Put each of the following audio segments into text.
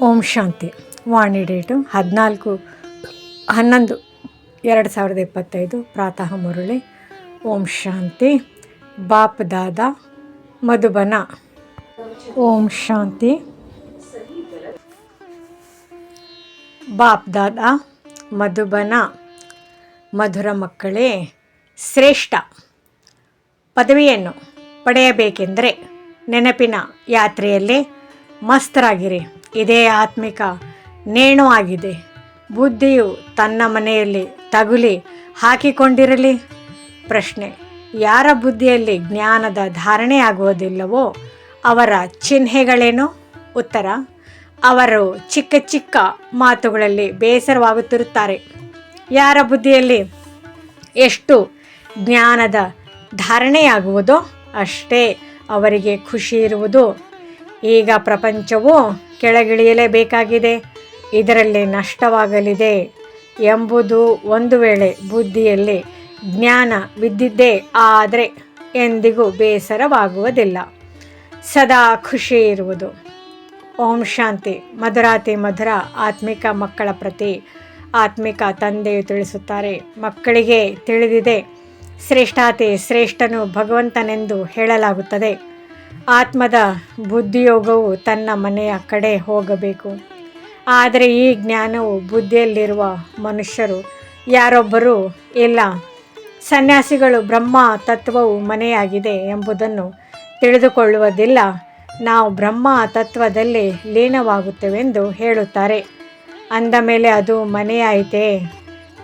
ಓಂ ಶಾಂತಿ. ವಾಣಿ date ಹದಿನಾಲ್ಕು ಹನ್ನೊಂದು ಎರಡು ಸಾವಿರದ ಇಪ್ಪತ್ತೈದು. ಪ್ರಾತಃ ಮುರುಳಿ. ಓಂ ಶಾಂತಿ. ಬಾಪ್ ದಾದ ಮಧುಬನ. ಓಂ ಶಾಂತಿ. ಬಾಪ್ ದಾದ ಮಧುಬನ. ಮಧುರ ಮಕ್ಕಳೇ, ಶ್ರೇಷ್ಠ ಪದವಿಯನ್ನು ಪಡೆಯಬೇಕೆಂದರೆ ನೆನಪಿನ ಯಾತ್ರೆಯಲ್ಲೇ ಮಸ್ತರಾಗಿರಿ. ಇದೇ ಆತ್ಮಿಕ, ನೇಣು ಆಗಿದೆ. ಬುದ್ಧಿಯು ತನ್ನ ಮನೆಯಲ್ಲಿ ತಗುಲಿ ಹಾಕಿಕೊಂಡಿರಲಿ? ಪ್ರಶ್ನೆ. ಯಾರ ಬುದ್ಧಿಯಲ್ಲಿ ಜ್ಞಾನದ ಧಾರಣೆ ಆಗುವುದಿಲ್ಲವೋ ಅವರ ಚಿಹ್ನೆಗಳೇನು? ಉತ್ತರ. ಅವರು ಚಿಕ್ಕ ಚಿಕ್ಕ ಮಾತುಗಳಲ್ಲಿ ಬೇಸರವಾಗುತ್ತಿರುತ್ತಾರೆ. ಯಾರ ಬುದ್ಧಿಯಲ್ಲಿ ಎಷ್ಟು ಜ್ಞಾನದ ಧಾರಣೆಯಾಗುವುದೋ ಅಷ್ಟೇ ಅವರಿಗೆ ಖುಷಿ ಇರುವುದು. ಈಗ ಪ್ರಪಂಚವು ಕೆಳಗಿಳಿಯಲೇಬೇಕಾಗಿದೆ ಇದರಲ್ಲಿ ನಷ್ಟವಾಗಲಿದೆ ಎಂಬುದು ಒಂದು ವೇಳೆ ಬುದ್ಧಿಯಲ್ಲಿ ಜ್ಞಾನ ಬಿದ್ದಿದ್ದೇ ಆದರೆ ಎಂದಿಗೂ ಬೇಸರವಾಗುವುದಿಲ್ಲ. ಸದಾ ಖುಷಿ ಇರುವುದು. ಓಂ ಶಾಂತಿ. ಮಧುರಾತಿ ಮಧುರ ಆತ್ಮಿಕ ಮಕ್ಕಳ ಪ್ರತಿ. ಆತ್ಮಿಕ ತಂದೆಯು ತಿಳಿಸುತ್ತಾರೆ, ಮಕ್ಕಳಿಗೆ ತಿಳಿದಿದೆ. ಶ್ರೇಷ್ಠಾತಿ ಶ್ರೇಷ್ಠನು ಭಗವಂತನೆಂದು ಹೇಳಲಾಗುತ್ತದೆ. ಆತ್ಮದ ಬುದ್ಧಿಯೋಗವು ತನ್ನ ಮನೆಯ ಕಡೆ ಹೋಗಬೇಕು. ಆದರೆ ಈ ಜ್ಞಾನವು ಬುದ್ಧಿಯಲ್ಲಿರುವ ಮನುಷ್ಯರು ಯಾರೊಬ್ಬರು ಇಲ್ಲ. ಸನ್ಯಾಸಿಗಳು ಬ್ರಹ್ಮ ತತ್ವವು ಮನೆಯಾಗಿದೆ ಎಂಬುದನ್ನು ತಿಳಿದುಕೊಳ್ಳುವುದಿಲ್ಲ. ನಾವು ಬ್ರಹ್ಮ ತತ್ವದಲ್ಲಿ ಲೀನವಾಗುತ್ತೇವೆಂದು ಹೇಳುತ್ತಾರೆ. ಅಂದ ಮೇಲೆ ಅದು ಮನೆಯಾಯಿತೆ?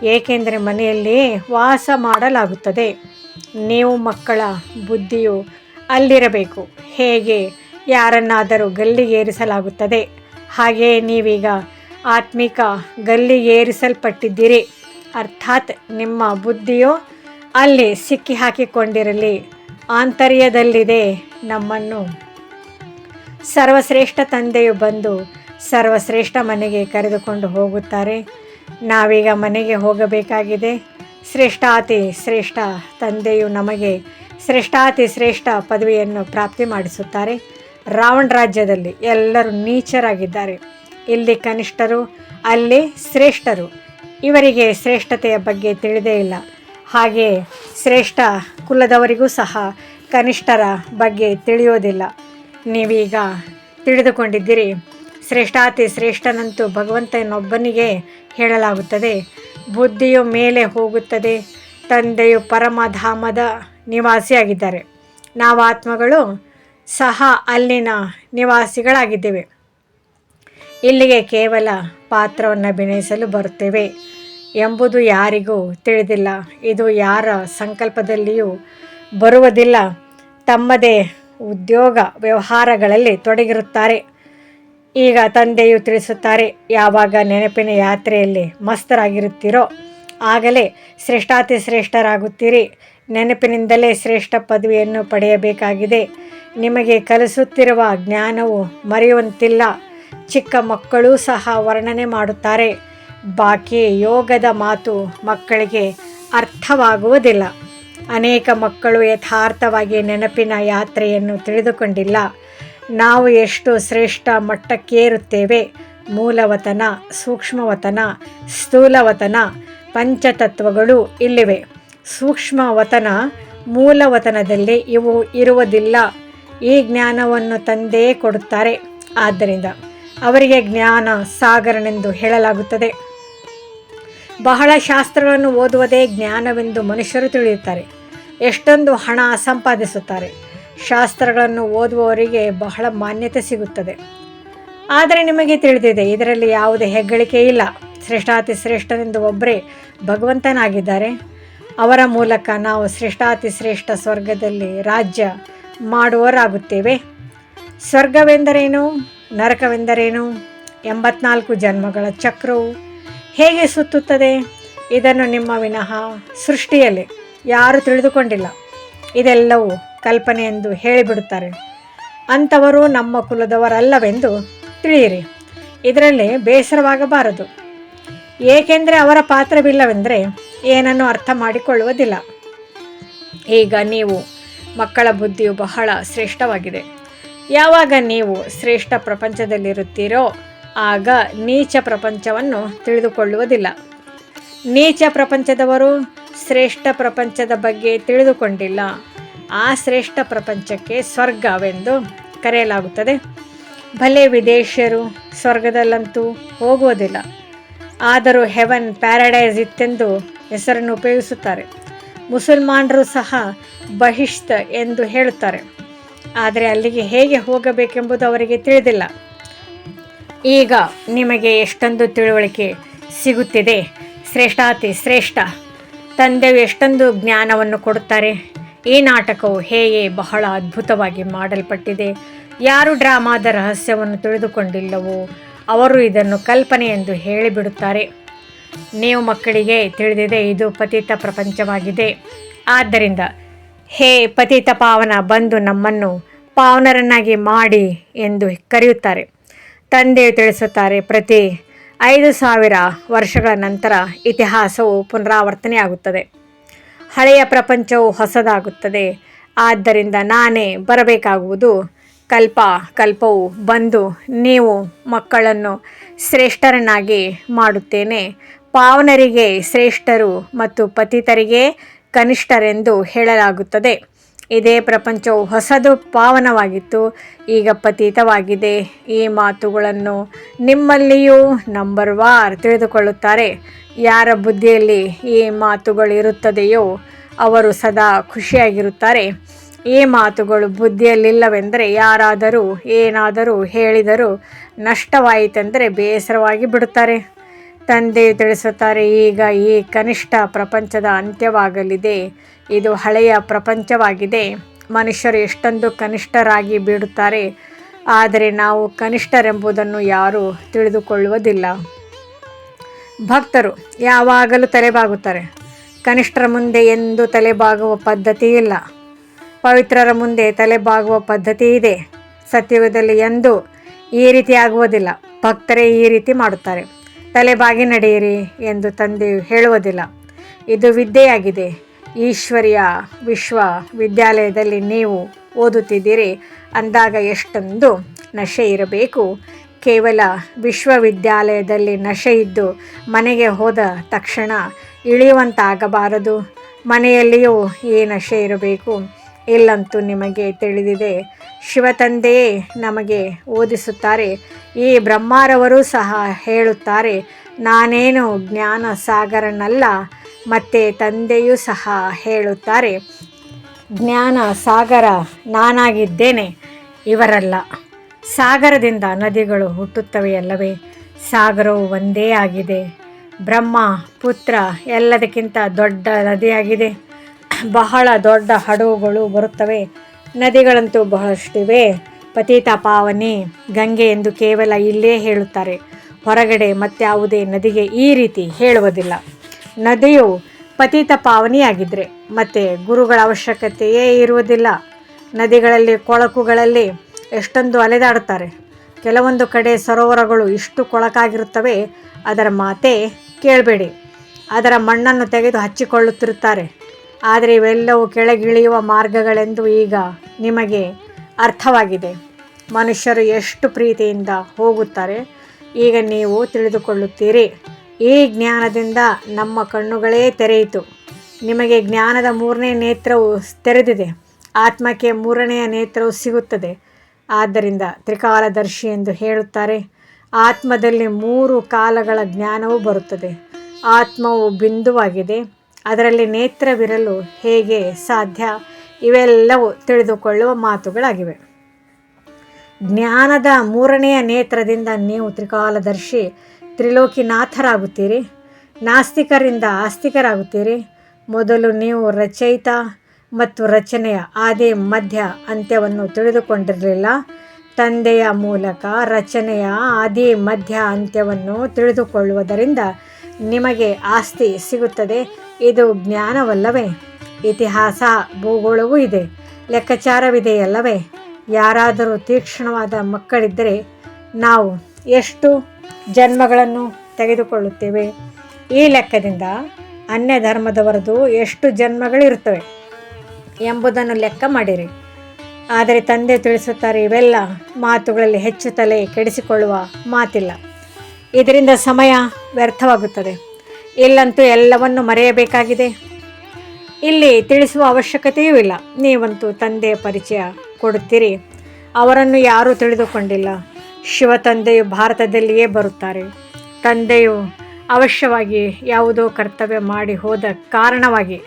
ಏಕೆಂದರೆ ಮನೆಯಲ್ಲಿ ವಾಸ ಮಾಡಲಾಗುತ್ತದೆ. ನೀವು ಮಕ್ಕಳ ಬುದ್ಧಿಯು ಅಲ್ಲಿರಬೇಕು. ಹೇಗೆ? ಯಾರನ್ನಾದರೂ ಗಲ್ಲಿಗೇರಿಸಲಾಗುತ್ತದೆ. ಹಾಗೆಯೇ ನೀವೀಗ ಆತ್ಮಿಕ ಗಲ್ಲಿಗೇರಿಸಲ್ಪಟ್ಟಿದ್ದೀರಿ. ಅರ್ಥಾತ್ ನಿಮ್ಮ ಬುದ್ಧಿಯು ಅಲ್ಲಿ ಸಿಕ್ಕಿ ಹಾಕಿಕೊಂಡಿರಲಿ ಆಂತರ್ಯದಲ್ಲಿದೆ ನಮ್ಮನ್ನು. ಸರ್ವಶ್ರೇಷ್ಠ ತಂದೆಯು ಬಂದು ಸರ್ವಶ್ರೇಷ್ಠ ಮನೆಗೆ ಕರೆದುಕೊಂಡು ಹೋಗುತ್ತಾರೆ. ನಾವೀಗ ಮನೆಗೆ ಹೋಗಬೇಕಾಗಿದೆ. ಶ್ರೇಷ್ಠಾತಿ ಶ್ರೇಷ್ಠ ತಂದೆಯು ನಮಗೆ ಶ್ರೇಷ್ಠಾತಿ ಶ್ರೇಷ್ಠ ಪದವಿಯನ್ನು ಪ್ರಾಪ್ತಿ ಮಾಡಿಸುತ್ತಾರೆ. ರಾವಣ ರಾಜ್ಯದಲ್ಲಿ ಎಲ್ಲರೂ ನೀಚರಾಗಿದ್ದಾರೆ. ಇಲ್ಲಿ ಕನಿಷ್ಠರು, ಅಲ್ಲಿ ಶ್ರೇಷ್ಠರು. ಇವರಿಗೆ ಶ್ರೇಷ್ಠತೆಯ ಬಗ್ಗೆ ತಿಳಿದೇ ಇಲ್ಲ. ಹಾಗೆ ಶ್ರೇಷ್ಠ ಕುಲದವರಿಗೂ ಸಹ ಕನಿಷ್ಠರ ಬಗ್ಗೆ ತಿಳಿಯೋದಿಲ್ಲ. ನೀವೀಗ ತಿಳಿದುಕೊಂಡಿದ್ದೀರಿ. ಶ್ರೇಷ್ಠಾತಿ ಶ್ರೇಷ್ಠನಂತೂ ಭಗವಂತನೊಬ್ಬನಿಗೆ ಹೇಳಲಾಗುತ್ತದೆ. ಬುದ್ಧಿಯು ಮೇಲೆ ಹೋಗುತ್ತದೆ. ತಂದೆಯು ಪರಮಧಾಮದ ನಿವಾಸಿಯಾಗಿದ್ದಾರೆ. ನಾವು ಆತ್ಮಗಳು ಸಹ ಅಲ್ಲಿನ ನಿವಾಸಿಗಳಾಗಿದ್ದೇವೆ. ಇಲ್ಲಿಗೆ ಕೇವಲ ಪಾತ್ರವನ್ನು ಅಭಿನಯಿಸಲು ಬರುತ್ತೇವೆ ಎಂಬುದು ಯಾರಿಗೂ ತಿಳಿದಿಲ್ಲ. ಇದು ಯಾರ ಸಂಕಲ್ಪದಲ್ಲಿಯೂ ಬರುವುದಿಲ್ಲ. ತಮ್ಮದೇ ಉದ್ಯೋಗ ವ್ಯವಹಾರಗಳಲ್ಲಿ ತೊಡಗಿರುತ್ತಾರೆ. ಈಗ ತಂದೆಯು ತಿಳಿಸುತ್ತಾರೆ, ಯಾವಾಗ ನೆನಪಿನ ಯಾತ್ರೆಯಲ್ಲಿ ಮಸ್ತರಾಗಿರುತ್ತೀರೋ ಆಗಲೇ ಶ್ರೇಷ್ಠಾತಿ ಶ್ರೇಷ್ಠರಾಗುತ್ತೀರಿ. ನೆನಪಿನಿಂದಲೇ ಶ್ರೇಷ್ಠ ಪದವಿಯನ್ನು ಪಡೆಯಬೇಕಾಗಿದೆ. ನಿಮಗೆ ಕಲಿಸುತ್ತಿರುವ ಜ್ಞಾನವು ಮರೆಯುವಂತಿಲ್ಲ. ಚಿಕ್ಕ ಮಕ್ಕಳೂ ಸಹ ವರ್ಣನೆ ಮಾಡುತ್ತಾರೆ. ಬಾಕಿ ಯೋಗದ ಮಾತು ಮಕ್ಕಳಿಗೆ ಅರ್ಥವಾಗುವುದಿಲ್ಲ. ಅನೇಕ ಮಕ್ಕಳು ಯಥಾರ್ಥವಾಗಿ ನೆನಪಿನ ಯಾತ್ರೆಯನ್ನು ತಿಳಿದುಕೊಂಡಿಲ್ಲ. ನಾವು ಎಷ್ಟು ಶ್ರೇಷ್ಠ ಮಟ್ಟಕ್ಕೇರುತ್ತೇವೆ. ಮೂಲವತನ, ಸೂಕ್ಷ್ಮವತನ, ಸ್ಥೂಲವತನ, ಪಂಚತತ್ವಗಳು ಇಲ್ಲಿವೆ. ಸೂಕ್ಷ್ಮವತನ ಮೂಲವತನದಲ್ಲಿ ಇವು ಇರುವುದಿಲ್ಲ. ಈ ಜ್ಞಾನವನ್ನು ತಂದೇ ಕೊಡುತ್ತಾರೆ. ಆದ್ದರಿಂದ ಅವರಿಗೆ ಜ್ಞಾನ ಸಾಗರನೆಂದು ಹೇಳಲಾಗುತ್ತದೆ. ಬಹಳ ಶಾಸ್ತ್ರಗಳನ್ನು ಓದುವುದೇ ಜ್ಞಾನವೆಂದು ಮನುಷ್ಯರು ತಿಳಿಯುತ್ತಾರೆ. ಎಷ್ಟೊಂದು ಹಣ ಸಂಪಾದಿಸುತ್ತಾರೆ. ಶಾಸ್ತ್ರಗಳನ್ನು ಓದುವವರಿಗೆ ಬಹಳ ಮಾನ್ಯತೆ ಸಿಗುತ್ತದೆ. ಆದರೆ ನಿಮಗೆ ತಿಳಿದಿದೆ, ಇದರಲ್ಲಿ ಯಾವುದೇ ಹೆಗ್ಗಳಿಕೆ ಇಲ್ಲ. ಶ್ರೇಷ್ಠಾತಿ ಶ್ರೇಷ್ಠನೆಂದು ಒಬ್ಬರೇ ಭಗವಂತನಾಗಿದ್ದಾರೆ. ಅವರ ಮೂಲಕ ನಾವು ಶ್ರೇಷ್ಠಾತಿ ಶ್ರೇಷ್ಠ ಸ್ವರ್ಗದಲ್ಲಿ ರಾಜ್ಯ ಮಾಡುವವರಾಗುತ್ತೇವೆ. ಸ್ವರ್ಗವೆಂದರೇನು, ನರಕವೆಂದರೇನು, ಎಂಬತ್ನಾಲ್ಕು ಜನ್ಮಗಳ ಚಕ್ರವು ಹೇಗೆ ಸುತ್ತುತ್ತದೆ, ಇದನ್ನು ನಿಮ್ಮ ವಿನಃ ಸೃಷ್ಟಿಯಲ್ಲಿ ಯಾರು ತಿಳಿದುಕೊಂಡಿಲ್ಲ. ಇದೆಲ್ಲವೂ ಕಲ್ಪನೆ ಎಂದು ಹೇಳಿಬಿಡುತ್ತಾರೆ. ಅಂಥವರು ನಮ್ಮ ಕುಲದವರಲ್ಲವೆಂದು ತಿಳಿಯಿರಿ. ಇದರಲ್ಲಿ ಬೇಸರವಾಗಬಾರದು. ಏಕೆಂದರೆ ಅವರ ಪಾತ್ರವಿಲ್ಲವೆಂದರೆ ಏನನ್ನು ಅರ್ಥ ಮಾಡಿಕೊಳ್ಳುವುದಿಲ್ಲ ಈಗ ನೀವು ಮಕ್ಕಳ ಬುದ್ಧಿಯು ಬಹಳ ಶ್ರೇಷ್ಠವಾಗಿದೆ. ಯಾವಾಗ ನೀವು ಶ್ರೇಷ್ಠ ಪ್ರಪಂಚದಲ್ಲಿರುತ್ತೀರೋ ಆಗ ನೀಚ ಪ್ರಪಂಚವನ್ನು ತಿಳಿದುಕೊಳ್ಳುವುದಿಲ್ಲ. ನೀಚ ಪ್ರಪಂಚದವರು ಶ್ರೇಷ್ಠ ಪ್ರಪಂಚದ ಬಗ್ಗೆ ತಿಳಿದುಕೊಂಡಿಲ್ಲ. ಆ ಶ್ರೇಷ್ಠ ಪ್ರಪಂಚಕ್ಕೆ ಸ್ವರ್ಗವೆಂದು ಕರೆಯಲಾಗುತ್ತದೆ. ಭಲೆ ವಿದೇಶಿಯರು ಸ್ವರ್ಗದಲ್ಲಂತೂ ಹೋಗುವುದಿಲ್ಲ. ಆದರೂ ಹೆವನ್ ಪ್ಯಾರಡೈಸ್ ಇತ್ತೆಂದು ಹೆಸರನ್ನು ಉಪಯೋಗಿಸುತ್ತಾರೆ. ಮುಸಲ್ಮಾನರು ಸಹ ಬಹಿಷ್ತ ಎಂದು ಹೇಳುತ್ತಾರೆ. ಆದರೆ ಅಲ್ಲಿಗೆ ಹೇಗೆ ಹೋಗಬೇಕೆಂಬುದು ಅವರಿಗೆ ತಿಳಿದಿಲ್ಲ. ಈಗ ನಿಮಗೆ ಎಷ್ಟೊಂದು ತಿಳುವಳಿಕೆ ಸಿಗುತ್ತಿದೆ? ಶ್ರೇಷ್ಠಾತಿ ಶ್ರೇಷ್ಠ, ತಂದೆಯು ಎಷ್ಟೊಂದು ಜ್ಞಾನವನ್ನು ಕೊಡುತ್ತಾರೆ? ಈ ನಾಟಕವು ಹೇಗೆ ಬಹಳ ಅದ್ಭುತವಾಗಿ ಮಾಡಲ್ಪಟ್ಟಿದೆ? ಯಾರು ಡ್ರಾಮಾದ ರಹಸ್ಯವನ್ನು ತಿಳಿದುಕೊಂಡಿಲ್ಲವೋ ಅವರು ಇದನ್ನು ಕಲ್ಪನೆ ಎಂದು ಹೇಳಿಬಿಡುತ್ತಾರೆ. ನೀವು ಮಕ್ಕಳಿಗೆ ತಿಳಿದಿದೆ ಇದು ಪತಿತ ಪ್ರಪಂಚವಾಗಿದೆ. ಆದ್ದರಿಂದ ಹೇ ಪತಿತ ಪಾವನ, ಬಂದು ನಮ್ಮನ್ನು ಪಾವನರನ್ನಾಗಿ ಮಾಡಿ ಎಂದು ಕರೆಯುತ್ತಾರೆ. ತಂದೆಯು ತಿಳಿಸುತ್ತಾರೆ, ಪ್ರತಿ ಐದು ಸಾವಿರ ವರ್ಷಗಳ ನಂತರ ಇತಿಹಾಸವು ಪುನರಾವರ್ತನೆಯಾಗುತ್ತದೆ. ಹಳೆಯ ಪ್ರಪಂಚವು ಹೊಸದಾಗುತ್ತದೆ. ಆದ್ದರಿಂದ ನಾನೇ ಬರಬೇಕಾಗುವುದು. ಕಲ್ಪ, ಕಲ್ಪವು ಬಂದು ನೀವು ಮಕ್ಕಳನ್ನು ಶ್ರೇಷ್ಠರನ್ನಾಗಿ ಮಾಡುತ್ತೇನೆ. ಪಾವನರಿಗೆ ಶ್ರೇಷ್ಠರು ಮತ್ತು ಪತಿತರಿಗೆ ಕನಿಷ್ಠರೆಂದು ಹೇಳಲಾಗುತ್ತದೆ. ಇದೇ ಪ್ರಪಂಚವು ಹೊಸದು ಪಾವನವಾಗಿತ್ತು, ಈಗ ಪತೀತವಾಗಿದೆ. ಈ ಮಾತುಗಳನ್ನು ನಿಮ್ಮಲ್ಲಿಯೂ ನಂಬರ್ ವಾರ್ ತಿಳಿದುಕೊಳ್ಳುತ್ತಾರೆ. ಯಾರ ಬುದ್ಧಿಯಲ್ಲಿ ಈ ಮಾತುಗಳಿರುತ್ತದೆಯೋ ಅವರು ಸದಾ ಖುಷಿಯಾಗಿರುತ್ತಾರೆ. ಈ ಮಾತುಗಳು ಬುದ್ಧಿಯಲ್ಲಿಲ್ಲವೆಂದರೆ ಯಾರಾದರೂ, ಏನಾದರೂ ಹೇಳಿದರೂ ನಷ್ಟವಾಯಿತೆಂದರೆ ಬೇಸರವಾಗಿ ಬಿಡುತ್ತಾರೆ. ತಂದೆ ತಿಳಿಸುತ್ತಾರೆ, ಈಗ ಈ ಕನಿಷ್ಠ ಪ್ರಪಂಚದ ಅಂತ್ಯವಾಗಲಿದೆ. ಇದು ಹಳೆಯ ಪ್ರಪಂಚವಾಗಿದೆ. ಮನುಷ್ಯರು ಎಷ್ಟೊಂದು ಕನಿಷ್ಠರಾಗಿ ಬೀಡುತ್ತಾರೆ ಆದರೆ ನಾವು ಕನಿಷ್ಠರೆಂಬುದನ್ನು ಯಾರೂ ತಿಳಿದುಕೊಳ್ಳುವುದಿಲ್ಲ. ಭಕ್ತರು ಯಾವಾಗಲೂ ತಲೆಬಾಗುತ್ತಾರೆ. ಕನಿಷ್ಠರ ಮುಂದೆ ಎಂದು ತಲೆಬಾಗುವ ಪದ್ಧತಿ ಇಲ್ಲ ಪವಿತ್ರರ ಮುಂದೆ ತಲೆಬಾಗುವ ಪದ್ಧತಿ ಇದೆ. ಸತ್ಯಯುಗದಲ್ಲಿ ಎಂದು ಈ ರೀತಿ ಆಗುವುದಿಲ್ಲ. ಭಕ್ತರೇ ಈ ರೀತಿ ಮಾಡುತ್ತಾರೆ. ತಲೆಬಾಗಿ ನಡೆಯಿರಿ ಎಂದು ತಂದೆ ಹೇಳುವುದಿಲ್ಲ. ಇದು ವಿದ್ಯೆಯಾಗಿದೆ. ಈಶ್ವರ್ಯ ವಿಶ್ವವಿದ್ಯಾಲಯದಲ್ಲಿ ನೀವು ಓದುತ್ತಿದ್ದೀರಿ, ಅಂದಾಗ ಎಷ್ಟೊಂದು ನಶೆ ಇರಬೇಕು. ಕೇವಲ ವಿಶ್ವವಿದ್ಯಾಲಯದಲ್ಲಿ ನಶೆ ಇದ್ದು ಮನೆಗೆ ಹೋದ ತಕ್ಷಣ ಇಳಿಯುವಂತಾಗಬಾರದು. ಮನೆಯಲ್ಲಿಯೂ ಈ ನಶೆ ಇರಬೇಕು. ಇಲ್ಲಂತೂ ನಿಮಗೆ ತಿಳಿದಿದೆ, ಶಿವತಂದೆಯೇ ನಮಗೆ ಓದಿಸುತ್ತಾರೆ. ಈ ಬ್ರಹ್ಮಾರವರು ಸಹ ಹೇಳುತ್ತಾರೆ, ನಾನೇನು ಜ್ಞಾನ ಸಾಗರನಲ್ಲ ಮತ್ತು ತಂದೆಯೂ ಸಹ ಹೇಳುತ್ತಾರೆ, ಜ್ಞಾನ ಸಾಗರ ನಾನಾಗಿದ್ದೇನೆ, ಇವರಲ್ಲ. ಸಾಗರದಿಂದ ನದಿಗಳು ಹುಟ್ಟುತ್ತವೆಯಲ್ಲವೇ ಸಾಗರವು ಒಂದೇ ಆಗಿದೆ. ಬ್ರಹ್ಮ, ಪುತ್ರ ಎಲ್ಲದಕ್ಕಿಂತ ದೊಡ್ಡ ನದಿಯಾಗಿದೆ. ಬಹಳ ದೊಡ್ಡ ಹಡಗುಗಳು ಬರುತ್ತವೆ. ನದಿಗಳಂತೂ ಬಹಳಷ್ಟಿವೆ. ಪತೀತ ಪಾವನಿ, ಗಂಗೆ ಎಂದು ಕೇವಲ ಇಲ್ಲೇ ಹೇಳುತ್ತಾರೆ. ಹೊರಗಡೆ ಮತ್ಯಾವುದೇ ನದಿಗೆ ಈ ರೀತಿ ಹೇಳುವುದಿಲ್ಲ. ನದಿಯು ಪತಿತ ಪಾವನಿಯಾಗಿದ್ದರೆ ಮತ್ತು ಗುರುಗಳ ಅವಶ್ಯಕತೆಯೇ ಇರುವುದಿಲ್ಲ. ನದಿಗಳಲ್ಲಿ, ಕೊಳಕುಗಳಲ್ಲಿ ಎಷ್ಟೊಂದು ಅಲೆದಾಡುತ್ತಾರೆ. ಕೆಲವೊಂದು ಕಡೆ ಸರೋವರಗಳು ಇಷ್ಟು ಕೊಳಕಾಗಿರುತ್ತವೆ, ಅದರ ಮಾತೇ ಕೇಳಬೇಡಿ. ಅದರ ಮಣ್ಣನ್ನು ತೆಗೆದು ಹಚ್ಚಿಕೊಳ್ಳುತ್ತಿರುತ್ತಾರೆ. ಆದರೆ ಇವೆಲ್ಲವೂ ಕೆಳಗಿಳಿಯುವ ಮಾರ್ಗಗಳೆಂದು ಈಗ ನಿಮಗೆ ಅರ್ಥವಾಗಿದೆ. ಮನುಷ್ಯರು ಎಷ್ಟು ಪ್ರೀತಿಯಿಂದ ಹೋಗುತ್ತಾರೆ, ಈಗ ನೀವು ತಿಳಿದುಕೊಳ್ಳುತ್ತೀರಿ. ಈ ಜ್ಞಾನದಿಂದ ನಮ್ಮ ಕಣ್ಣುಗಳೇ ತೆರೆಯಿತು. ನಿಮಗೆ ಜ್ಞಾನದ ಮೂರನೇ ನೇತ್ರವು ತೆರೆದಿದೆ. ಆತ್ಮಕ್ಕೆ ಮೂರನೆಯ ನೇತ್ರವು ಸಿಗುತ್ತದೆ. ಆದ್ದರಿಂದ ತ್ರಿಕಾಲದರ್ಶಿ ಎಂದು ಹೇಳುತ್ತಾರೆ, ಆತ್ಮದಲ್ಲಿ ಮೂರು ಕಾಲಗಳ ಜ್ಞಾನವು ಬರುತ್ತದೆ. ಆತ್ಮವು ಬಿಂದುವಾಗಿದೆ. ಅದರಲ್ಲಿ ನೇತ್ರವಿರಲು ಹೇಗೆ ಸಾಧ್ಯ? ಇವೆಲ್ಲವೂ ತಿಳಿದುಕೊಳ್ಳುವ ಮಾತುಗಳಾಗಿವೆ. ಜ್ಞಾನದ ಮೂರನೆಯ ನೇತ್ರದಿಂದ ನೀವು ತ್ರಿಕಾಲದರ್ಶಿ ತ್ರಿಲೋಕಿನಾಥರಾಗುತ್ತೀರಿ ನಾಸ್ತಿಕರಿಂದ ಆಸ್ತಿಕರಾಗುತ್ತೀರಿ. ಮೊದಲು ನೀವು ರಚಯಿತ ಮತ್ತು ರಚನೆಯ ಆದಿ, ಮಧ್ಯ ಅಂತ್ಯವನ್ನು ತಿಳಿದುಕೊಂಡಿರಲಿಲ್ಲ. ತಂದೆಯ ಮೂಲಕ ರಚನೆಯ ಆದಿ, ಮಧ್ಯ ಅಂತ್ಯವನ್ನು ತಿಳಿದುಕೊಳ್ಳುವುದರಿಂದ ನಿಮಗೆ ಆಸ್ತಿ ಸಿಗುತ್ತದೆ. ಇದು ಜ್ಞಾನವಲ್ಲವೇ? ಇತಿಹಾಸ ಭೂಗೋಳವೂ ಇದೆ, ಲೆಕ್ಕಾಚಾರವಿದೆಯಲ್ಲವೇ? ಯಾರಾದರೂ ತೀಕ್ಷ್ಣವಾದ ಮಕ್ಕಳಿದ್ದರೆ ನಾವು ಎಷ್ಟು ಜನ್ಮಗಳನ್ನು ತೆಗೆದುಕೊಳ್ಳುತ್ತೇವೆ. ಈ ಲೆಕ್ಕದಿಂದ ಅನ್ಯ ಧರ್ಮದವರದು ಎಷ್ಟು ಜನ್ಮಗಳಿರುತ್ತವೆ ಎಂಬುದನ್ನು ಲೆಕ್ಕ ಮಾಡಿರಿ. ಆದರೆ ತಂದೆ ತಿಳಿಸುತ್ತಾರೆ, ಇವೆಲ್ಲ ಮಾತುಗಳಲ್ಲಿ ಹೆಚ್ಚು ತಲೆ ಕೆಡಿಸಿಕೊಳ್ಳುವ ಮಾತಿಲ್ಲ. ಇದರಿಂದ ಸಮಯ ವ್ಯರ್ಥವಾಗುತ್ತದೆ. ಇಲ್ಲಂತೂ ಎಲ್ಲವನ್ನು ಮರೆಯಬೇಕಾಗಿದೆ. ಇಲ್ಲಿ ತಿಳಿಸುವ ಅವಶ್ಯಕತೆಯೂ ಇಲ್ಲ. ನೀವಂತೂ ತಂದೆಯ ಪರಿಚಯ ಕೊಡುತ್ತೀರಿ. ಅವರನ್ನು ಯಾರೂ ತಿಳಿದುಕೊಂಡಿಲ್ಲ. ಶಿವ ತಂದೆಯು ಭಾರತದಲ್ಲಿಯೇ ಬರುತ್ತಾರೆ. ತಂದೆಯು ಅವಶ್ಯವಾಗಿ ಯಾವುದೋ ಕರ್ತವ್ಯ ಮಾಡಿ ಹೋದ ಕಾರಣವಾಗಿ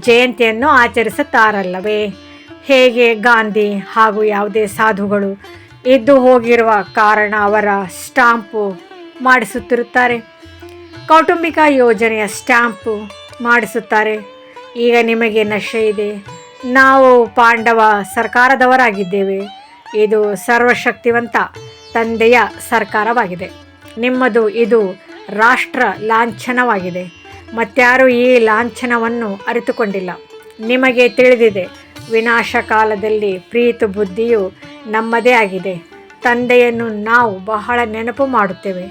ಜಯಂತಿಯನ್ನು ಆಚರಿಸುತ್ತಾರಲ್ಲವೇ? ಹೇಗೆ ಗಾಂಧಿ ಹಾಗೂ ಯಾವುದೇ ಸಾಧುಗಳು ಇದ್ದು ಹೋಗಿರುವ ಕಾರಣ ಅವರ ಸ್ಟಾಂಪು ಮಾಡಿಸುತ್ತಿರುತ್ತಾರೆ? ಕೌಟುಂಬಿಕ ಯೋಜನೆಯ ಸ್ಟ್ಯಾಂಪು ಮಾಡಿಸುತ್ತಾರೆ. ಈಗ ನಿಮಗೆ ನಶೆ ಇದೆ. ನಾವು ಪಾಂಡವ ಸರ್ಕಾರದವರಾಗಿದ್ದೇವೆ. ಇದು ಸರ್ವಶಕ್ತಿವಂತ ತಂದೆಯ ಸರ್ಕಾರವಾಗಿದೆ. ನಿಮ್ಮದು ಇದು ರಾಷ್ಟ್ರ ಲಾಂಛನವಾಗಿದೆ. ಮತ್ತಾರು ಈ ಲಾಂಛನವನ್ನು ಅರಿತುಕೊಂಡಿಲ್ಲ. ನಿಮಗೆ ತಿಳಿದಿದೆ, ವಿನಾಶ ಕಾಲದಲ್ಲಿ ಪ್ರೀತು ಬುದ್ಧಿಯು ನಮ್ಮದೇ ಆಗಿದೆ. ತಂದೆಯನ್ನು ನಾವು ಬಹಳ ನೆನಪು ಮಾಡುತ್ತೇವೆ.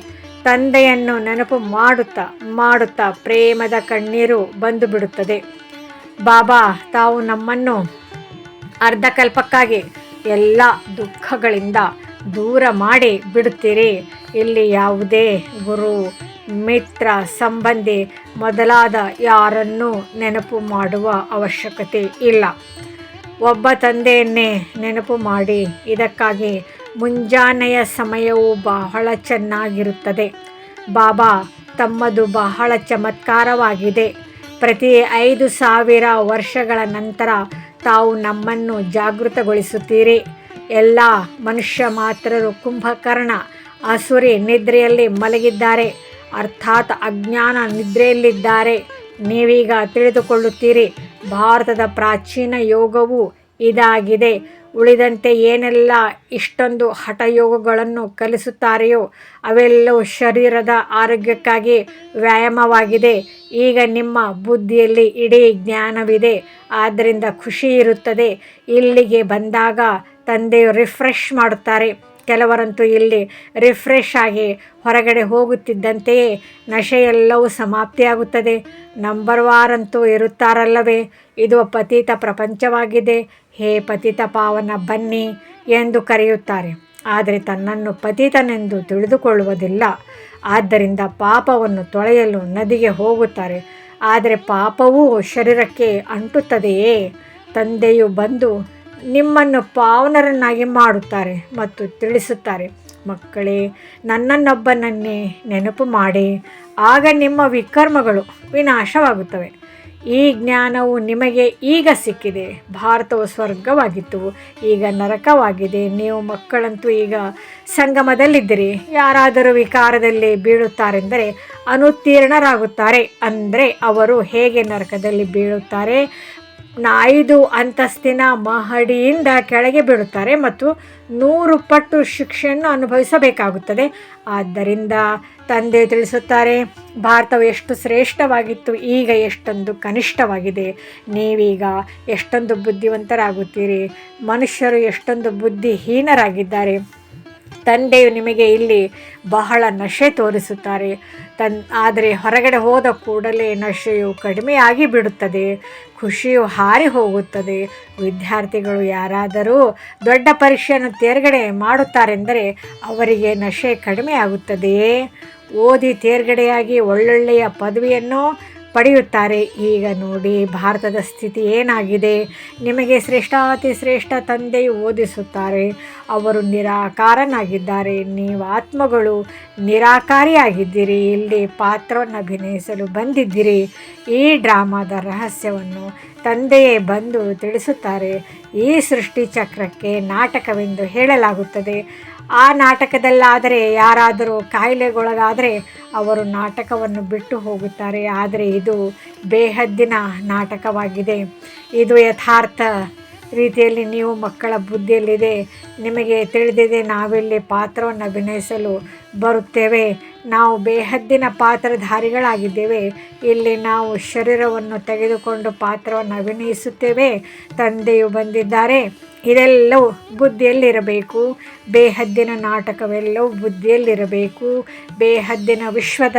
ತಂದೆಯನ್ನು ನೆನಪು ಮಾಡುತ್ತಾ ಮಾಡುತ್ತಾ ಪ್ರೇಮದ ಕಣ್ಣೀರು ಬಂದು ಬಿಡುತ್ತದೆ. ಬಾಬಾ, ತಾವು ನಮ್ಮನ್ನು ಅರ್ಧಕಲ್ಪಕ್ಕಾಗಿ ಎಲ್ಲ ದುಃಖಗಳಿಂದ ದೂರ ಮಾಡಿ ಬಿಡುತ್ತೀರಿ. ಇಲ್ಲಿ ಯಾವುದೇ ಗುರು, ಮಿತ್ರ, ಸಂಬಂಧಿ ಮೊದಲಾದ ಯಾರನ್ನೂ ನೆನಪು ಮಾಡುವ ಅವಶ್ಯಕತೆ ಇಲ್ಲ. ಒಬ್ಬ ತಂದೆಯನ್ನೇ ನೆನಪು ಮಾಡಿ, ಇದಕ್ಕಾಗಿ ಮುಂಜಾನೆಯ ಸಮಯವು ಬಹಳ ಚೆನ್ನಾಗಿರುತ್ತದೆ. ಬಾಬಾ, ತಮ್ಮದು ಬಹಳ ಚಮತ್ಕಾರವಾಗಿದೆ. ಪ್ರತಿ ಐದು ಸಾವಿರ ವರ್ಷಗಳ ನಂತರ ತಾವು ನಮ್ಮನ್ನು ಜಾಗೃತಗೊಳಿಸುತ್ತೀರಿ. ಎಲ್ಲ ಮನುಷ್ಯ ಮಾತ್ರರು ಕುಂಭಕರ್ಣ, ಅಸುರಿ ನಿದ್ರೆಯಲ್ಲಿ ಮಲಗಿದ್ದಾರೆ. ಅರ್ಥಾತ್ ಅಜ್ಞಾನ ನಿದ್ರೆಯಲ್ಲಿದ್ದಾರೆ. ನೀವೀಗ ತಿಳಿದುಕೊಳ್ಳುತ್ತೀರಿ, ಭಾರತದ ಪ್ರಾಚೀನ ಯೋಗವು ಇದಾಗಿದೆ. ಉಳಿದಂತೆ ಏನೆಲ್ಲ ಇಷ್ಟೊಂದು ಹಠಯೋಗಗಳನ್ನು ಕಲಿಸುತ್ತಾರೆಯೋ, ಅವೆಲ್ಲವೂ ಶರೀರದ ಆರೋಗ್ಯಕ್ಕಾಗಿ ವ್ಯಾಯಾಮವಾಗಿದೆ. ಈಗ ನಿಮ್ಮ ಬುದ್ಧಿಯಲ್ಲಿ ಇಡೀ ಜ್ಞಾನವಿದೆ. ಆದ್ದರಿಂದ ಖುಷಿ ಇರುತ್ತದೆ. ಇಲ್ಲಿಗೆ ಬಂದಾಗ ತಂದೆಯು ರಿಫ್ರೆಶ್ ಮಾಡುತ್ತಾರೆ. ಕೆಲವರಂತೂ ಇಲ್ಲಿ ರಿಫ್ರೆಶ್ ಆಗಿ ಹೊರಗಡೆ ಹೋಗುತ್ತಿದ್ದಂತೆಯೇ ನಶೆಯೆಲ್ಲವೂ ಸಮಾಪ್ತಿಯಾಗುತ್ತದೆ. ನಂಬರ್ ವಾರಂತೂ ಇರುತ್ತಾರಲ್ಲವೇ? ಇದು ಪತೀತ ಪ್ರಪಂಚವಾಗಿದೆ. ಹೇ ಪತಿತ ಪಾವನ ಬನ್ನಿ ಎಂದು ಕರೆಯುತ್ತಾರೆ. ಆದರೆ ತನ್ನನ್ನು ಪತಿತನೆಂದು ತಿಳಿದುಕೊಳ್ಳುವುದಿಲ್ಲ. ಆದ್ದರಿಂದ ಪಾಪವನ್ನು ತೊಳೆಯಲು ನದಿಗೆ ಹೋಗುತ್ತಾರೆ. ಆದರೆ ಪಾಪವೂ ಶರೀರಕ್ಕೆ ಅಂಟುತ್ತದೆಯೇ? ತಂದೆಯು ಬಂದು ನಿಮ್ಮನ್ನು ಪಾವನರನ್ನಾಗಿ ಮಾಡುತ್ತಾರೆ ಮತ್ತು ತಿಳಿಸುತ್ತಾರೆ. ಮಕ್ಕಳೇ, ನನ್ನನ್ನೊಬ್ಬನನ್ನೇ ನೆನಪು ಮಾಡಿ, ಆಗ ನಿಮ್ಮ ವಿಕರ್ಮಗಳು ವಿನಾಶವಾಗುತ್ತವೆ. ಈ ಜ್ಞಾನವು ನಿಮಗೆ ಈಗ ಸಿಕ್ಕಿದೆ. ಭಾರತವು ಸ್ವರ್ಗವಾಗಿತ್ತು, ಈಗ ನರಕವಾಗಿದೆ. ನೀವು ಮಕ್ಕಳಂತೂ ಈಗ ಸಂಗಮದಲ್ಲಿದ್ದಿರಿ. ಯಾರಾದರೂ ವಿಕಾರದಲ್ಲಿ ಬೀಳುತ್ತಾರೆಂದರೆ ಅನುತ್ತೀರ್ಣರಾಗುತ್ತಾರೆ. ಅಂದರೆ ಅವರು ಹೇಗೆ ನರಕದಲ್ಲಿ ಬೀಳುತ್ತಾರೆ? ಐದು ಅಂತಸ್ತಿನ ಮಹಡಿಯಿಂದ ಕೆಳಗೆ ಬೀಳುತ್ತಾರೆ ಮತ್ತು ನೂರು ಪಟ್ಟು ಶಿಕ್ಷೆಯನ್ನು ಅನುಭವಿಸಬೇಕಾಗುತ್ತದೆ. ಆದ್ದರಿಂದ ತಂದೆ ತಿಳಿಸುತ್ತಾರೆ, ಭಾರತವು ಎಷ್ಟು ಶ್ರೇಷ್ಠವಾಗಿತ್ತು, ಈಗ ಎಷ್ಟೊಂದು ಕನಿಷ್ಠವಾಗಿದೆ. ನೀವೀಗ ಎಷ್ಟೊಂದು ಬುದ್ಧಿವಂತರಾಗುತ್ತೀರಿ. ಮನುಷ್ಯರು ಎಷ್ಟೊಂದು ಬುದ್ಧಿಹೀನರಾಗಿದ್ದಾರೆ. ತಂದೆಯು ನಿಮಗೆ ಇಲ್ಲಿ ಬಹಳ ನಶೆ ತೋರಿಸುತ್ತಾರೆ. ತನ್, ಆದರೆ ಹೊರಗಡೆ ಹೋದ ಕೂಡಲೇ ನಶೆಯು ಕಡಿಮೆಯಾಗಿ ಬಿಡುತ್ತದೆ. ಖುಷಿಯು ಹಾರಿ ಹೋಗುತ್ತದೆ. ವಿದ್ಯಾರ್ಥಿಗಳು ಯಾರಾದರೂ ದೊಡ್ಡ ಪರೀಕ್ಷೆಯನ್ನು ತೇರ್ಗಡೆ ಮಾಡುತ್ತಾರೆಂದರೆ ಅವರಿಗೆ ನಶೆ ಕಡಿಮೆಯಾಗುತ್ತದೆಯೇ ಓದಿ ತೇರ್ಗಡೆಯಾಗಿ ಒಳ್ಳೊಳ್ಳೆಯ ಪದವಿಯನ್ನು ಪಡೆಯುತ್ತಾರೆ. ಈಗ ನೋಡಿ, ಭಾರತದ ಸ್ಥಿತಿ ಏನಾಗಿದೆ? ನಿಮಗೆ ಶ್ರೇಷ್ಠಾತಿ ಶ್ರೇಷ್ಠ ತಂದೆ ಓದಿಸುತ್ತಾರೆ. ಅವರು ನಿರಾಕಾರನಾಗಿದ್ದಾರೆ. ನೀವು ಆತ್ಮಗಳು ನಿರಾಕಾರಿಯಾಗಿದ್ದೀರಿ. ಇಲ್ಲಿ ಪಾತ್ರವನ್ನು ಅಭಿನಯಿಸಲು ಬಂದಿದ್ದೀರಿ. ಈ ಡ್ರಾಮಾದ ರಹಸ್ಯವನ್ನು ತಂದೆಯೇ ಬಂದು ತಿಳಿಸುತ್ತಾರೆ. ಈ ಸೃಷ್ಟಿ ಚಕ್ರಕ್ಕೆ ನಾಟಕವೆಂದು ಹೇಳಲಾಗುತ್ತದೆ. ಆ ನಾಟಕದಲ್ಲಾದರೆ ಯಾರಾದರೂ ಕಾಯಿಲೆಗೊಳಗಾದರೆ ಅವರು ನಾಟಕವನ್ನು ಬಿಟ್ಟು ಹೋಗುತ್ತಾರೆ. ಆದರೆ ಇದು ಬೇಹದ್ದಿನ ನಾಟಕವಾಗಿದೆ. ಇದು ಯಥಾರ್ಥ ರೀತಿಯಲ್ಲಿ ನೀವು ಮಕ್ಕಳ ಬುದ್ಧಿಯಲ್ಲಿದೆ. ನಿಮಗೆ ತಿಳಿದಿದೆ, ನಾವಿಲ್ಲಿ ಪಾತ್ರವನ್ನು ಅಭಿನಯಿಸಲು ಬರುತ್ತೇವೆ. ನಾವು ಬೇಹದ್ದಿನ ಪಾತ್ರಧಾರಿಗಳಾಗಿದ್ದೇವೆ. ಇಲ್ಲಿ ನಾವು ಶರೀರವನ್ನು ತೆಗೆದುಕೊಂಡು ಪಾತ್ರವನ್ನು ಅಭಿನಯಿಸುತ್ತೇವೆ. ತಂದೆಯು ಬಂದಿದ್ದಾರೆ. ಇದೆಲ್ಲವೂ ಬುದ್ಧಿಯಲ್ಲಿರಬೇಕು. ಬೇಹದ್ದಿನ ನಾಟಕವೆಲ್ಲವೂ ಬುದ್ಧಿಯಲ್ಲಿರಬೇಕು. ಬೇಹದ್ದಿನ ವಿಶ್ವದ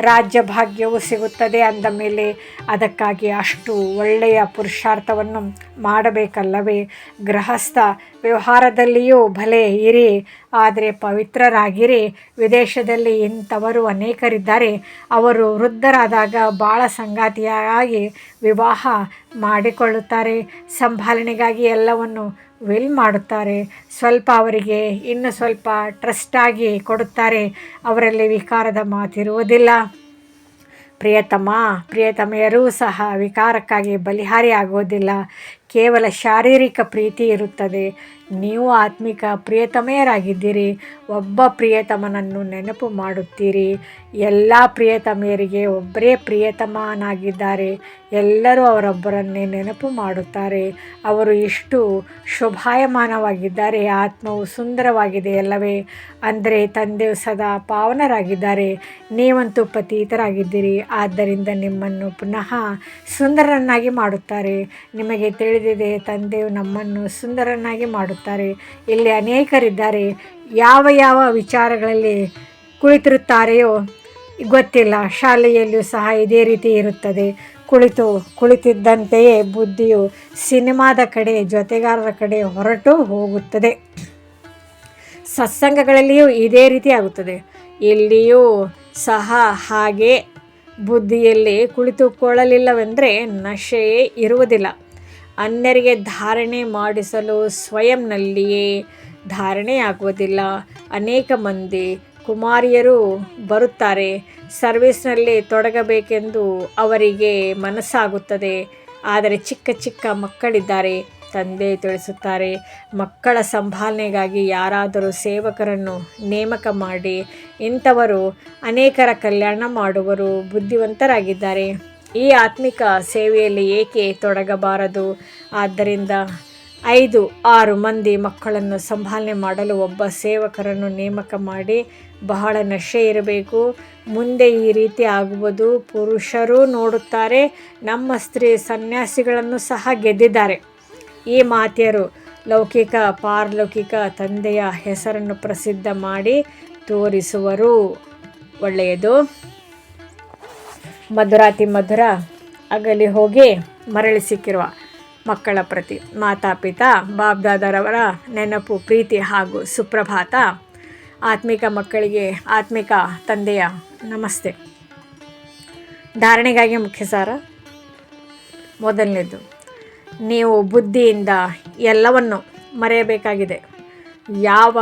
ರಾಜ್ಯಭಾಗ್ಯವು ಸಿಗುತ್ತದೆ ಅಂದ ಮೇಲೆ ಅದಕ್ಕಾಗಿ ಅಷ್ಟು ಒಳ್ಳೆಯ ಪುರುಷಾರ್ಥವನ್ನು ಮಾಡಬೇಕಲ್ಲವೇ? ಗೃಹಸ್ಥ ವ್ಯವಹಾರದಲ್ಲಿಯೂ ಭಲೆ ಇರಿ. ಆದರೆ ಪವಿತ್ರರಾಗಿರಿ. ವಿದೇಶದಲ್ಲಿ ಇಂಥವರು ಅನೇಕರಿದ್ದಾರೆ. ಅವರು ವೃದ್ಧರಾದಾಗ ಭಾಳ ಸಂಗಾತಿಯಾಗಿ ವಿವಾಹ ಮಾಡಿಕೊಳ್ಳುತ್ತಾರೆ. ಸಂಭಾಲನೆಗಾಗಿ ಎಲ್ಲವನ್ನು ವಿಲ್ ಮಾಡುತ್ತಾರೆ. ಸ್ವಲ್ಪ ಅವರಿಗೆ ಇನ್ನು ಸ್ವಲ್ಪ ಟ್ರಸ್ಟಾಗಿ ಕೊಡುತ್ತಾರೆ. ಅವರಲ್ಲಿ ವಿಕಾರದ ಮಾತಿರುವುದಿಲ್ಲ. ಪ್ರಿಯತಮ, ಪ್ರಿಯತಮೆಯರೂ ಸಹ ವಿಕಾರಕ್ಕಾಗಿ ಬಲಿಹಾರಿ ಆಗುವುದಿಲ್ಲ ಕೇವಲ ಶಾರೀರಿಕ ಪ್ರೀತಿ ಇರುತ್ತದೆ. ನೀವು ಆತ್ಮಿಕ ಪ್ರಿಯತಮೆಯರಾಗಿದ್ದೀರಿ. ಒಬ್ಬ ಪ್ರಿಯತಮನನ್ನು ನೆನಪು ಮಾಡುತ್ತೀರಿ. ಎಲ್ಲ ಪ್ರಿಯತಮೆಯರಿಗೆ ಒಬ್ಬರೇ ಪ್ರಿಯತಮನಾಗಿದ್ದಾರೆ. ಎಲ್ಲರೂ ಅವರೊಬ್ಬರನ್ನೇ ನೆನಪು ಮಾಡುತ್ತಾರೆ. ಅವರು ಎಷ್ಟು ಶೋಭಾಯಮಾನವಾಗಿದ್ದಾರೆ. ಆತ್ಮವು ಸುಂದರವಾಗಿದೆ ಅಲ್ಲವೇ? ಅಂದರೆ ತಂದೆ ಸದಾ ಪಾವನರಾಗಿದ್ದಾರೆ. ನೀವಂತೂ ಪತೀತರಾಗಿದ್ದೀರಿ. ಆದ್ದರಿಂದ ನಿಮ್ಮನ್ನು ಪುನಃ ಸುಂದರನ್ನಾಗಿ ಮಾಡುತ್ತಾರೆ. ನಿಮಗೆ ತಿಳಿದಿದೆ ತಂದೆಯು ನಮ್ಮನ್ನು ಸುಂದರನಾಗಿ ಮಾಡುತ್ತಾರೆ. ಇಲ್ಲಿ ಅನೇಕರಿದ್ದಾರೆ. ಯಾವ ಯಾವ ವಿಚಾರಗಳಲ್ಲಿ ಕುಳಿತಿರುತ್ತಾರೆಯೋ ಗೊತ್ತಿಲ್ಲ. ಶಾಲೆಯಲ್ಲಿಯೂ ಸಹ ಇದೇ ರೀತಿ ಇರುತ್ತದೆ. ಕುಳಿತು, ಕುಳಿತಿದ್ದಂತೆಯೇ ಬುದ್ಧಿಯು ಸಿನಿಮಾದ ಕಡೆ, ಜೊತೆಗಾರರ ಕಡೆ ಹೊರಟು ಹೋಗುತ್ತದೆ. ಸತ್ಸಂಗಗಳಲ್ಲಿಯೂ ಇದೇ ರೀತಿ ಆಗುತ್ತದೆ. ಇಲ್ಲಿಯೂ ಸಹ ಹಾಗೆ ಬುದ್ಧಿಯಲ್ಲಿ ಕುಳಿತುಕೊಳ್ಳಲಿಲ್ಲವೆಂದರೆ ನಶೆಯೇ ಇರುವುದಿಲ್ಲ. ಅನ್ಯರಿಗೆ ಧಾರಣೆ ಮಾಡಿಸಲು ಸ್ವಯಂನಲ್ಲಿಯೇ ಧಾರಣೆಯಾಗುವುದಿಲ್ಲ ಅನೇಕ ಮಂದಿ ಕುಮಾರಿಯರು ಬರುತ್ತಾರೆ. ಸರ್ವಿಸ್ನಲ್ಲಿ ತೊಡಗಬೇಕೆಂದು ಅವರಿಗೆ ಮನಸ್ಸಾಗುತ್ತದೆ. ಆದರೆ ಚಿಕ್ಕ ಚಿಕ್ಕ ಮಕ್ಕಳಿದ್ದಾರೆ, ತಂದೆ ತಿಳಿಸುತ್ತಾರೆ. ಮಕ್ಕಳ ಸಂಭಾಲನೆಗಾಗಿ ಯಾರಾದರೂ ಸೇವಕರನ್ನು ನೇಮಕ ಮಾಡಿ, ಇಂಥವರು ಅನೇಕರ ಕಲ್ಯಾಣ ಮಾಡುವರು ಬುದ್ಧಿವಂತರಾಗಿದ್ದಾರೆ. ಈ ಆತ್ಮಿಕ ಸೇವೆಯಲ್ಲಿ ಏಕೆ ತೊಡಗಬಾರದು? ಆದ್ದರಿಂದ ಐದು, ಆರು ಮಂದಿ ಮಕ್ಕಳನ್ನು ಸಂಭಾಲನೆ ಮಾಡಲು ಒಬ್ಬ ಸೇವಕರನ್ನು ನೇಮಕ ಮಾಡಿ ಬಹಳ ನಶೆ ಇರಬೇಕು. ಮುಂದೆ ಈ ರೀತಿ ಆಗುವುದು ಪುರುಷರು ನೋಡುತ್ತಾರೆ, ನಮ್ಮ ಸ್ತ್ರೀ ಸನ್ಯಾಸಿಗಳನ್ನು ಸಹ ಗೆದ್ದಿದ್ದಾರೆ. ಈ ಮಾತೆಯರು ಲೌಕಿಕ, ಪಾರಲೌಕಿಕ ತಂದೆಯ ಹೆಸರನ್ನು ಪ್ರಸಿದ್ಧ ಮಾಡಿ ತೋರಿಸುವರು. ಒಳ್ಳೆಯದು. ಮಧುರಾತಿ ಮಧುರ, ಅಗಲಿ ಹೋಗಿ ಮರಳಿ ಸಿಕ್ಕಿರುವ ಮಕ್ಕಳ ಪ್ರತಿ. ಮಾತಾಪಿತಾ ಬಾಬ್ದಾದರವರ ನೆನಪು, ಪ್ರೀತಿ ಹಾಗೂ ಸುಪ್ರಭಾತ. ಆತ್ಮಿಕ ಮಕ್ಕಳಿಗೆ ಆತ್ಮಿಕ ತಂದೆಯ ನಮಸ್ತೆ. ಧಾರಣೆಗಾಗಿ ಮುಖ್ಯ ಸಾರ, ಮೊದಲನೇದು. ನೀವು ಬುದ್ಧಿಯಿಂದ ಎಲ್ಲವನ್ನು ಮರೆಯಬೇಕಾಗಿದೆ. ಯಾವ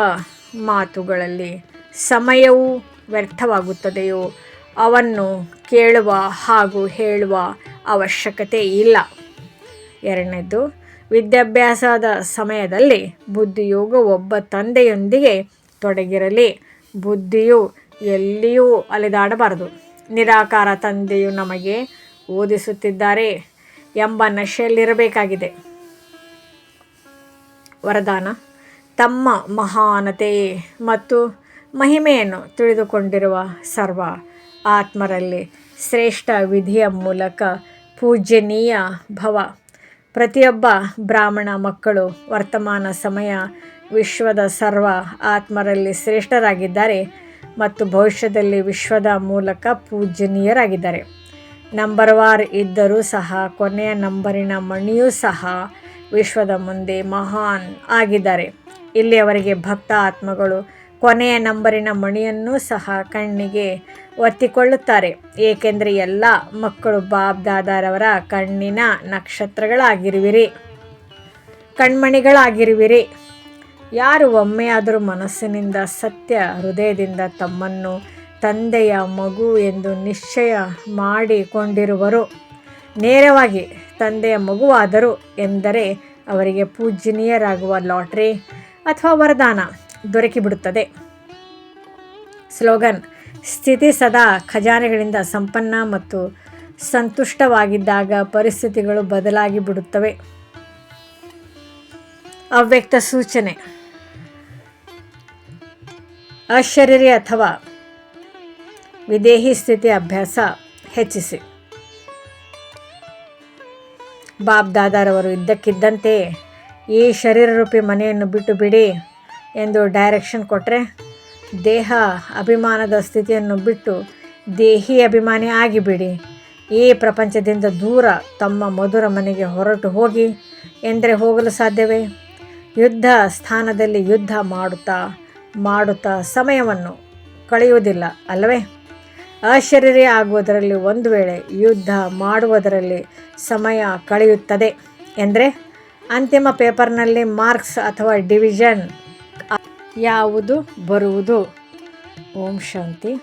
ಮಾತುಗಳಲ್ಲಿ ಸಮಯವು ವ್ಯರ್ಥವಾಗುತ್ತದೆಯೋ ಅವನ್ನು ಕೇಳುವ ಹಾಗೂ ಹೇಳುವ ಅವಶ್ಯಕತೆ ಇಲ್ಲ. ಎರಡನೇದು, ವಿದ್ಯಾಭ್ಯಾಸದ ಸಮಯದಲ್ಲಿ ಬುದ್ಧಿಯೋಗ ಒಬ್ಬ ತಂದೆಯೊಂದಿಗೆ ತೊಡಗಿರಲಿ. ಬುದ್ಧಿಯು ಎಲ್ಲಿಯೂ ಅಲೆದಾಡಬಾರದು. ನಿರಾಕಾರ ತಂದೆಯು ನಮಗೆ ಓದಿಸುತ್ತಿದ್ದಾರೆ ಎಂಬ ನಶೆಯಲ್ಲಿರಬೇಕಾಗಿದೆ. ವರದಾನ, ತಮ್ಮ ಮಹಾನತೆ ಮತ್ತು ಮಹಿಮೆಯನ್ನು ತಿಳಿದುಕೊಂಡಿರುವ ಸರ್ವ ಆತ್ಮರಲ್ಲಿ ಶ್ರೇಷ್ಠ ವಿಧಿಯ ಮೂಲಕ ಪೂಜ್ಯನೀಯ ಭವ. ಪ್ರತಿಯೊಬ್ಬ ಬ್ರಾಹ್ಮಣ ಮಕ್ಕಳು ವರ್ತಮಾನ ಸಮಯ ವಿಶ್ವದ ಸರ್ವ ಆತ್ಮರಲ್ಲಿ ಶ್ರೇಷ್ಠರಾಗಿದ್ದಾರೆ ಮತ್ತು ಭವಿಷ್ಯದಲ್ಲಿ ವಿಶ್ವದ ಮೂಲಕ ಪೂಜ್ಯನೀಯರಾಗಿದ್ದಾರೆ. ನಂಬರ್ ವಾರ್ ಇದ್ದರೂ ಸಹ, ಕೊನೆಯ ನಂಬರಿನ ಮಣಿಯೂ ಸಹ ವಿಶ್ವದ ಮುಂದೆ ಮಹಾನ್ ಆಗಿದ್ದಾರೆ. ಇಲ್ಲಿ ಅವರಿಗೆ ಭಕ್ತ ಆತ್ಮಗಳು ಕೊನೆಯ ನಂಬರಿನ ಮಣಿಯನ್ನೂ ಸಹ ಕಣ್ಣಿಗೆ ಒತ್ತಿಕೊಳ್ಳುತ್ತಾರೆ. ಏಕೆಂದರೆ ಎಲ್ಲ ಮಕ್ಕಳು ಬಾಬ್ ದಾದಾರವರ ಕಣ್ಣಿನ ನಕ್ಷತ್ರಗಳಾಗಿರುವಿರಿ. ಕಣ್ಮಣಿಗಳಾಗಿರುವಿರಿ. ಯಾರು ಒಮ್ಮೆಯಾದರೂ ಮನಸ್ಸಿನಿಂದ ಸತ್ಯ ಹೃದಯದಿಂದ ತಮ್ಮನ್ನು ತಂದೆಯ ಮಗು ಎಂದು ನಿಶ್ಚಯ ಮಾಡಿಕೊಂಡಿರುವರು. ನೇರವಾಗಿ ತಂದೆಯ ಮಗುವಾದರು ಎಂದರೆ ಅವರಿಗೆ ಪೂಜ್ಯನೀಯರಾಗುವ ಲಾಟ್ರಿ ಅಥವಾ ವರದಾನ ದೊರಕಿಬಿಡುತ್ತದೆ. ಸ್ಲೋಗನ್, ಸ್ಥಿತಿ ಸದಾ ಖಜಾನೆಗಳಿಂದ ಸಂಪನ್ನ ಮತ್ತು ಸಂತುಷ್ಟವಾಗಿದ್ದಾಗ ಪರಿಸ್ಥಿತಿಗಳು ಬದಲಾಗಿ ಬಿಡುತ್ತವೆ. ಅವ್ಯಕ್ತ ಸೂಚನೆ ಅಶರೀರಿ ಅಥವಾ ವಿದೇಹಿ ಸ್ಥಿತಿ ಅಭ್ಯಾಸ ಹೆಚ್ಚಿಸಿ. ಬಾಬ್ ದಾದಾರವರು, ಇದ್ದಕ್ಕಿದ್ದಂತೆ ಈ ಶರೀರ ರೂಪಿ ಮನೆಯನ್ನು ಬಿಟ್ಟು ಬಿಡಿ ಎಂದು ಡೈರೆಕ್ಷನ್ ಕೊಟ್ಟರೆ ದೇಹ ಅಭಿಮಾನದ ಸ್ಥಿತಿಯನ್ನು ಬಿಟ್ಟು ದೇಹಿ ಅಭಿಮಾನಿ ಆಗಿಬಿಡಿ. ಈ ಪ್ರಪಂಚದಿಂದ ದೂರ ತಮ್ಮ ಮಧುರ ಮನೆಗೆ ಹೊರಟು ಹೋಗಿ ಎಂದರೆ ಹೋಗಲು ಸಾಧ್ಯವೇ? ಯುದ್ಧ ಸ್ಥಾನದಲ್ಲಿ ಯುದ್ಧ ಮಾಡುತ್ತಾ ಮಾಡುತ್ತಾ ಸಮಯವನ್ನು ಕಳೆಯುವುದಿಲ್ಲ ಅಲ್ಲವೇ? ಅಶರೀರಿ ಆಗುವುದರಲ್ಲಿ ಒಂದು ವೇಳೆ ಯುದ್ಧ ಮಾಡುವುದರಲ್ಲಿ ಸಮಯ ಕಳೆಯುತ್ತದೆ. ಎಂದರೆ ಅಂತಿಮ ಪೇಪರ್ನಲ್ಲಿ ಮಾರ್ಕ್ಸ್ ಅಥವಾ ಡಿವಿಷನ್ ಯಾವುದು ಬರುವುದು? ಓಂ ಶಾಂತಿ.